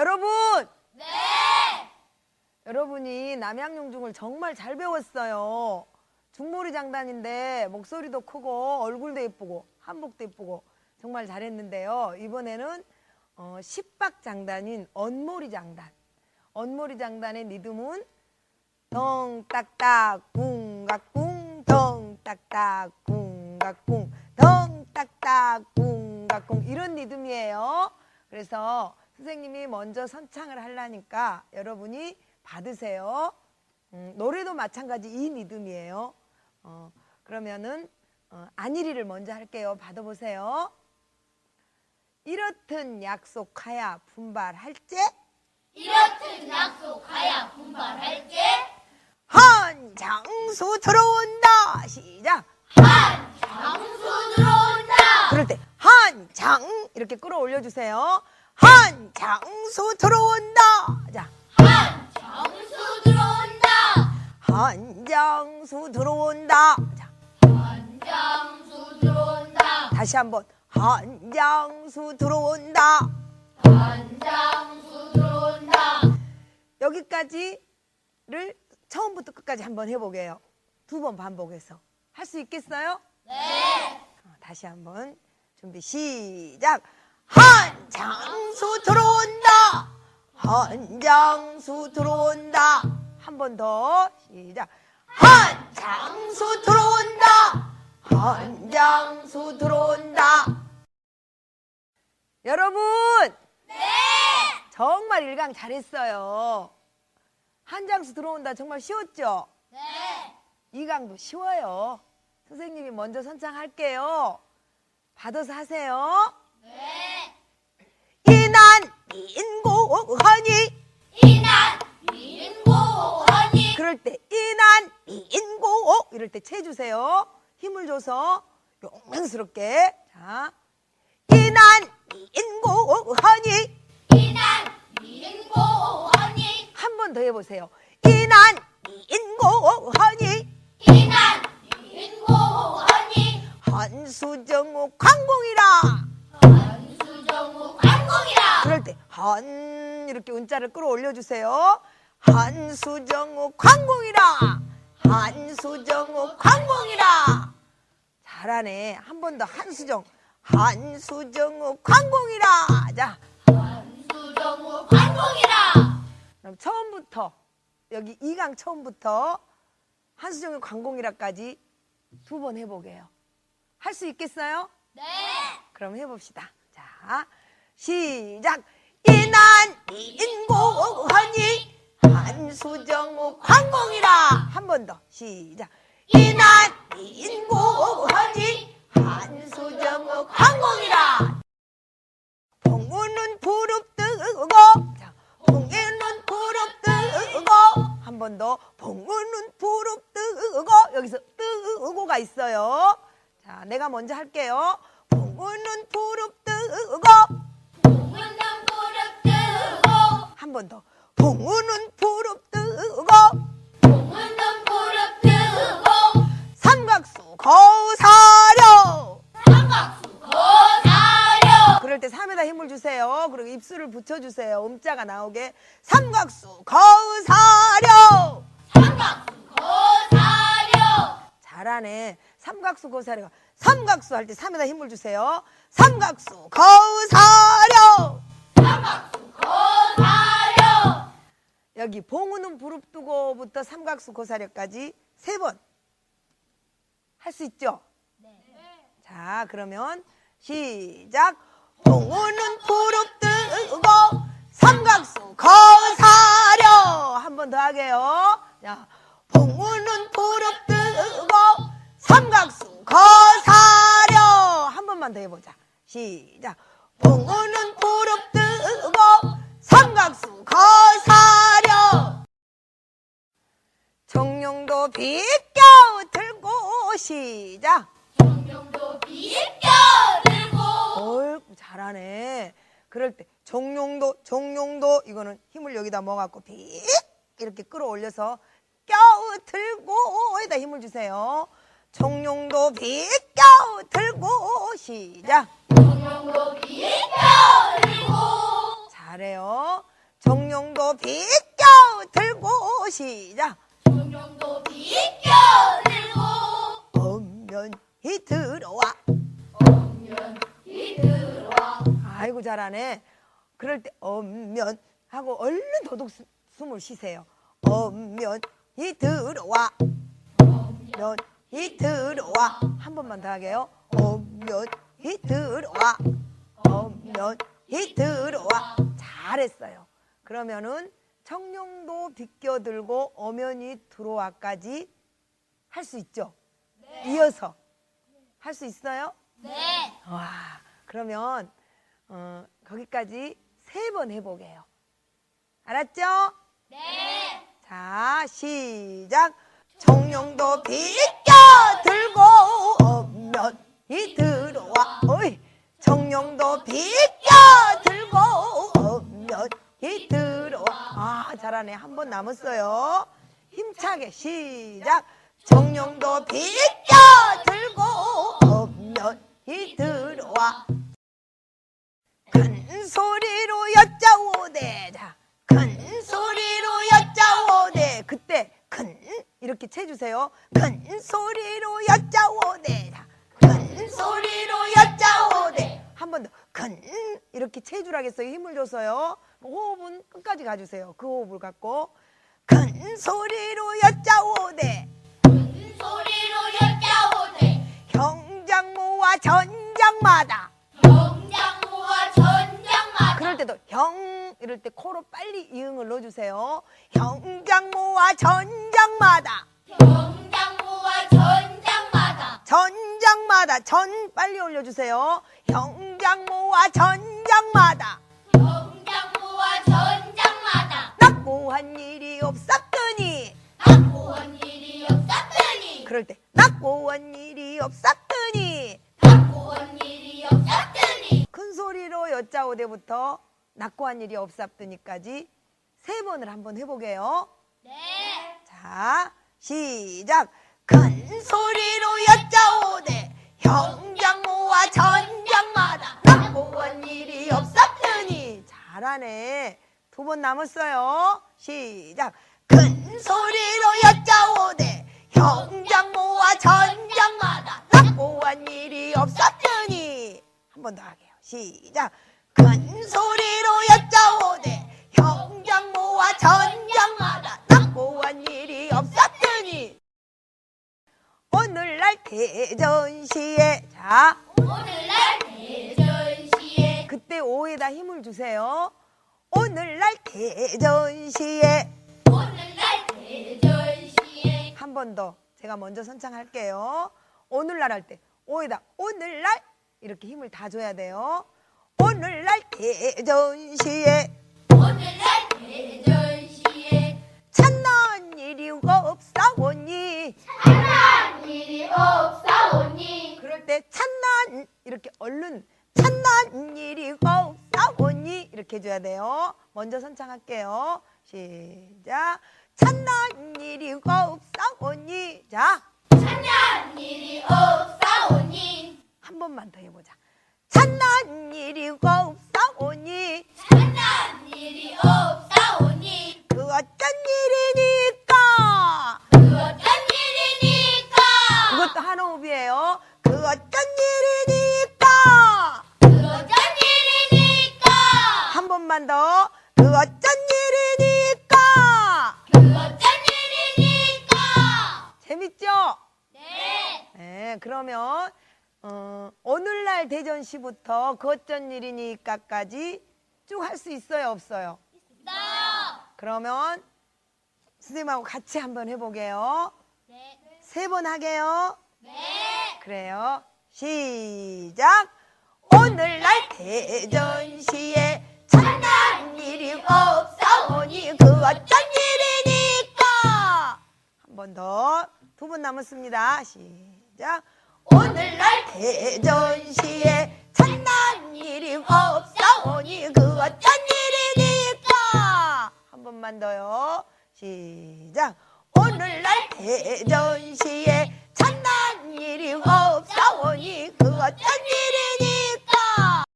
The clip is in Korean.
여러분! 네! 여러분이 남양용중을 정말 잘 배웠어요. 중몰이 장단인데 목소리도 크고 얼굴도 예쁘고 한복도 예쁘고 정말 잘했는데요. 이번에는 어, 십박 장단인 언몰이 장단. 언몰이 장단의 리듬은 덩딱딱 궁각궁 덩딱딱 궁각궁 덩딱딱 궁각궁 이런 리듬이에요. 그래서 선생님이 먼저 선창을 하려니까 여러분이 받으세요. 음, 노래도 마찬가지 이 리듬이에요. 어, 그러면은 어, 안일이를 먼저 할게요. 받아보세요. 이렇든 약속하야 분발할제 이렇듯 약속하야 분발할게 한장수 들어온다 시작 장수 들어온다 그럴 때 한 장 이렇게 끌어올려 주세요 한장수 들어온다. 자. 장수 들어온다 한장수 들어온다. 자. 장수 들어온다 다시 한번. 한장수 들어온다 장수 들어온다. 여기까지를 처음부터 끝까지 한번 해보게요. 두 번 반복해서. 할 수 있겠어요? 네. 어, 다시 한번 준비 시작 한장수 들어온다. 한장수 들어온다. 한 번 더 시작. 한장수 들어온다. 한장수 들어온다. 여러분. 네. 정말 일강 잘했어요. 한장수 들어온다 정말 쉬웠죠? 네. 이강도 쉬워요. 선생님이 먼저 선창할게요. 받아서 하세요. 네. 인고하니 이난 민고하니 그럴 때 이난 인고 이럴 때 채주세요. 힘을 줘서 용맹스럽게. 자 이난 인고하니 이난 민고하니 한 번 더 해보세요. 이난 인고하니 이난 민고하니 한수정우 광공이라. 한수정우 그럴 때 한 이렇게 은자를 끌어올려 주세요. 한수정우 광공이라 한수정우 광공이라 잘하네. 한 번 더 한수정 한수정우 광공이라 자 한수정우 관공이라 그럼 처음부터 여기 이강 처음부터 한수정우 광공이라까지 두 번 해보게요. 할 수 있겠어요? 네 그럼 해봅시다. 자, 시작. 이난 인고하니 한수정우 광공이라 한 번 더 시작. 이난 인고하니 한수정우 광공이라 봉우는 부릅 뜨고 자, 봉에는 부릅 뜨고 한 번 더 봉우는 부릅 뜨고 여기서 뜨고가 있어요. 자, 내가 먼저 할게요. 봉우는 부릅 뜨고 한 번 더. 봉우는 부릅뜨고 문은 무릎 뜨고 삼각수 거사려 삼각수 거사려 그럴 때 삼에다 힘을 주세요. 그리고 입술을 붙여주세요. 음자가 나오게 삼각수 거사려 삼각수 거사려 잘하네. 삼각수 거사려 삼각수 할때 삼에다 힘을 주세요. 삼각수 거사려 삼각수 거사려 여기 봉우는 부릅뜨고부터 삼각수 고사려까지 세 번 할 수 있죠? 자, 그러면 시작. 봉우는 부릅뜨고 삼각수 거사려 한 번 더 하게요. 자, 봉우는 부릅뜨고 삼각수 거사려 한 번만 더 해보자. 시작. 봉우는 비껴 들고 시작. 정령도 비껴 들고 어이구 잘하네. 그럴 때 정용도 정용도 이거는 힘을 여기다 모아갖고 빅 이렇게 끌어올려서 껴 들고 에다 힘을 주세요. 정용도 비껴 들고 시작. 정령도 비껴 들고 잘해요. 정령도 비껴 들고 시작 정령도 비껴 들고 엄면이 들어와. 엄연히 들어와. 아이고 잘하네. 그럴 때 엄면 하고 얼른 도둑 수- 숨을 쉬세요. 엄면이 들어와. 면이 들어와. 한 번만 더 하게요. 엄면이 들어와. 엄면이 들어와. 잘했어요. 그러면은 청룡도 비껴들고 어면이 들어와까지 할 수 있죠 이어서 할 수 있어요? 네 와, 그러면 어, 거기까지 세 번 해보게요. 알았죠? 네. 자, 시작. 청룡도 비껴 들고 엄면 아, 잘하네. 한번 남았어요. 힘차게 시작. 청룡도 비껴 들고 엄면이 들어와. 큰 소리로 여짜오대 자, 큰 소리로 여짜오대 그때 큰 이렇게 채주세요 큰 소리로 여짜오대 자, 큰 소리로 여짜오대 한 번 더 큰 이렇게 채주라겠어요 힘을 줘서요 호흡은 끝까지 가주세요. 그 호흡을 갖고 큰 소리로 여짜오대 큰 소리로 여짜오대 형장모와 전장마다. 경장모와 전장마다. 그럴 때도 형 이럴 때 코로 빨리 이응을 넣어주세요. 형장모와 전장마다. 경장모와 전장마다. 전장마다. 전 빨리 올려주세요. 형장모와 전장마다 낙고한 일이 없었더니. 낙고한 일이 없었더니. 그럴 때 낙고한 일이 없었더니. 낙고한 일이 없었더니. 큰 소리로 여짜오대부터 낙고한 일이 없었더니까지 세 번을 한번 해보게요. 네. 자, 시작. 큰 소리로 여짜오대. 형장모와 전장마다 낙고한 일이 없었더니. 잘하네. 두 번 남았어요. 시작. 큰 소리로 여짜오대 형장모와 전장마다 낙고한 일이 없었더니 한 번 더 하게요. 시작. 큰 소리로 여짜오대 형장모와 전장마다 낙고한 일이 없었더니 오늘날 대전시에 자 오늘날 대전시에 그때 오에다 힘을 주세요. 오늘날 대전시에. 오늘날 대전시에. 한 번 더 제가 먼저 선창할게요. 오늘날 할 때 오에다 오늘날 이렇게 힘을 다 줘야 돼요. 오늘날 대전시에. 오늘날 대전시에. 찬난 일이 없사오니. 찬란 일이 없사오니. 그럴 때 찬난 이렇게 얼른 찬난 일이 없사오니 이렇게 해줘야 돼요. 먼저 선창할게요. 시작. 찬난 일이 없사오니 자. 찬란 일이 없사오니 한 번만 더 해보자. 찬난 일이 없 그러면 어, 오늘날 대전시부터 그 어쩐 일이니까까지 쭉 할 수 있어요, 없어요? 있어요 그러면 선생님하고 같이 한번 해보게요. 네 세 번 하게요. 네. 그래요. 시작. 오늘날 대전시에 찬난 일이 없사오니 그 어떤 일이니까 한 번 더. 두번 남았습니다. 시작. 오늘날 대전시에 찬난 일이 없사오니 그 어떤 일이니까 한 번만 더요. 시작. 오늘날 대전시에 찬난 일이 없사오니 그 어떤 일이니까